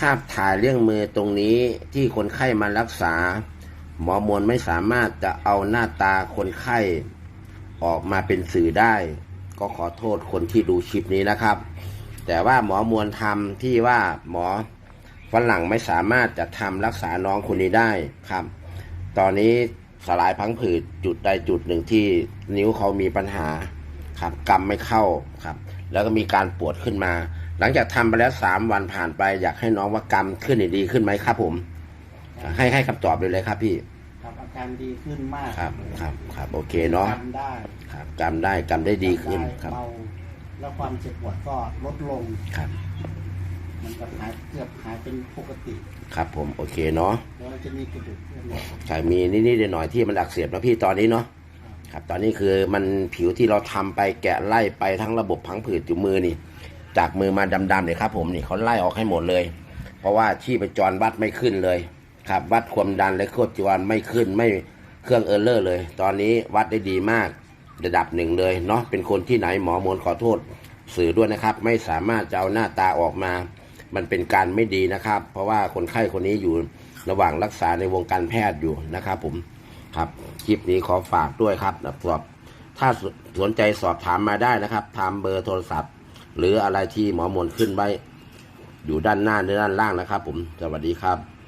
ภาพถ่ายเรื่องมือตรงนี้ที่คนไข้มารักษา หมอมวลไม่สามารถจะเอาหน้าตาคนไข้ออกมาเป็นสื่อได้ ก็ขอโทษคนที่ดูคลิปนี้นะครับ แต่ว่าหมอมวลทำที่ว่าหมอฝรั่งไม่สามารถจะทำรักษาน้องคนนี้ได้ครับ ตอนนี้สลายพังผืดจุดใดจุดหนึ่งที่นิ้วเขามีปัญหาครับกำไม่เข้าครับ แล้วก็มีการปวดขึ้นมา หลังจากทำไปแล้วสามวันผ่านไป อยากให้น้องว่ากำขึ้นนี่ดีขึ้นไหมครับ ผม ให้ให้คำตอบเลยเลยครับ พี่ครับอาการดีขึ้นมากครับ ครับครับโอเคเนาะจำได้ครับกำได้กำได้ดีขึ้นครับเบาแล้วความเจ็บปวดก็ลดลงครับ มันก็หายเกือบหายเป็นปกติ ครับ ผมโอเคเนาะแล้วจะมีกระดูกเคลื่อนไหวใช่มีนิดๆหน่อยๆที่มันอักเสบนะพี่ตอนนี้เนาะครับ ตอนนี้คือมันผิวที่เราทำไปแกะไล่ไปทั้งระบบพังผืดอยู่มือนี่ จากมือมาดำๆเนี่ยครับ ผมนี่เขาไล่ออกให้หมดเลย เพราะว่าชีพจรวัดไม่ขึ้นเลยครับ วัดความดันและโคตรจรไม่ขึ้นไม่เครื่องเออร์เลอร์เลย ตอนนี้วัดได้ดีมากระดับหนึ่งเลยเนาะเป็นคนที่ไหนหมอมนขอโทษสื่อด้วยนะครับ ไม่สามารถจะเอาหน้าตาออกมา มันเป็นการไม่ดีนะครับ เพราะว่าคนไข้คนนี้อยู่ระหว่างรักษาในวงการแพทย์อยู่นะครับ ผมครับคลิปนี้ขอฝากด้วยครับสอบถ้าสนใจสอบถามมาได้นะครับทำเบอร์โทรศัพท์ หรืออะไรที่หมอมนขึ้นไว้ อยู่ด้านหน้าหรือด้านล่างนะครับ ผมสวัสดีครับ